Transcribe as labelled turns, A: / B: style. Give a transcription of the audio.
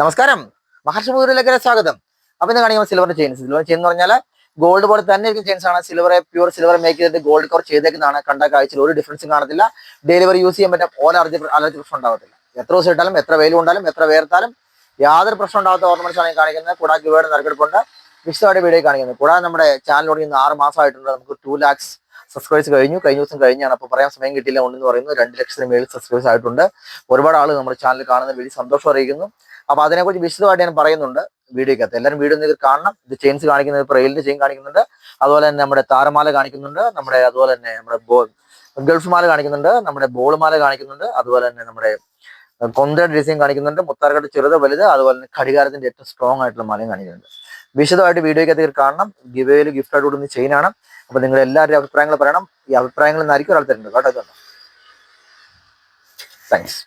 A: നമസ്കാരം. മഹർഷി പൂരിലേക്ക് സ്വാഗതം. അപ്പൊ ഇന്ന് കാണിക്കുമ്പോൾ സിൽവർ ചെയിൻസ് സിൽവർ ചെയിൻ എന്ന് പറഞ്ഞാൽ ഗോൾഡ് പോലെ തന്നെ ഇരിക്കുന്ന ചെയിൻസ് ആണ്. സിൽവർ പ്യൂർ സിൽവർ മേക്ക് ചെയ്തിട്ട് ഗോൾഡ് കവർ ചെയ്തേക്കുന്നതാണ്. കണ്ട കാഴ്ചയിൽ ഒരു ഡിഫറൻസും കാണത്തില്ല. ഡെലിവറി യൂസ് ചെയ്യാൻ പറ്റും ഓല അലർജി അലർജി പ്രശ്നം ഉണ്ടാവത്തില്ല. എത്ര ദിവസം ഇട്ടാലും എത്ര വെയിൽ കൊണ്ടാലും എത്ര വേർത്താലും യാതൊരു പ്രശ്നം ഉണ്ടാകാത്ത ഓർണമെന്റ്സ് ആണ് കാണിക്കുന്നത്. കൂടാതെ ഇവയുടെ നറുക്കെടുപ്പുണ്ട്. വിശദമായിട്ട് വീഡിയോ കാണിക്കുന്നത് കൂടാതെ നമ്മുടെ ചാനൽ തുടങ്ങി ആറ് മാസമായിട്ടുണ്ട്. നമുക്ക് ടു ലാക്സ് സബ്സ്ക്രൈബേഴ്സ് കഴിഞ്ഞു. കഴിഞ്ഞ ദിവസം കഴിഞ്ഞാണ്. അപ്പോൾ പറയാൻ സമയം കിട്ടിയില്ല. ഉണ്ടെന്ന് പറയുന്നു. രണ്ട് ലക്ഷത്തിന് മേളിൽ സബ്സ്ക്രൈബേഴ്സ് ആയിട്ടുണ്ട്. ഒരുപാട് ആൾ നമ്മുടെ ചാനൽ കാണുന്ന വലിയ സന്തോഷം അറിയിക്കുന്നു. അപ്പോൾ അതിനെക്കുറിച്ച് വിശദമായിട്ട് ഞാൻ പറയുന്നുണ്ട് വീഡിയോക്കകത്ത്. എല്ലാവരും വീഡിയോ നിങ്ങൾക്ക് കാണണം. ഇത് ചെയിൻസ് കാണിക്കുന്നത് റെയിലിന്റെ ചെയിൻ കാണിക്കുന്നുണ്ട്. അതുപോലെ തന്നെ നമ്മുടെ താരമാല കാണിക്കുന്നുണ്ട്. നമ്മുടെ അതുപോലെ തന്നെ നമ്മുടെ ഗൾഫ് മാല കാണിക്കുന്നുണ്ട്. നമ്മുടെ ബോൾ മാല കാണിക്കുന്നുണ്ട്. അതുപോലെ തന്നെ നമ്മുടെ കൊന്തയുടെ ഡിസൈൻ കാണിക്കുന്നുണ്ട്. മുത്താർക്കട്ട് ചെറുത് വലുത് അതുപോലെ തന്നെ ഘടികാരത്തിന്റെ ഏറ്റവും സ്ട്രോങ് ആയിട്ടുള്ള മലയും കാണിക്കുന്നുണ്ട്. വിശദമായിട്ട് വീഡിയോയ്ക്ക് നിങ്ങൾക്ക് കാണണം. ഗിവേയിൽ ഗിഫ്റ്റ് ആയിട്ട് കൊടുക്കുന്ന ചെയിനാണ് അപ്പൊ നിങ്ങൾ എല്ലാവരുടെയും അഭിപ്രായങ്ങൾ പറയണം. ഈ അഭിപ്രായങ്ങളിൽ നിന്നായിരിക്കും ഒരാൾ തരുന്നത് കേട്ടോ താങ്ക്സ്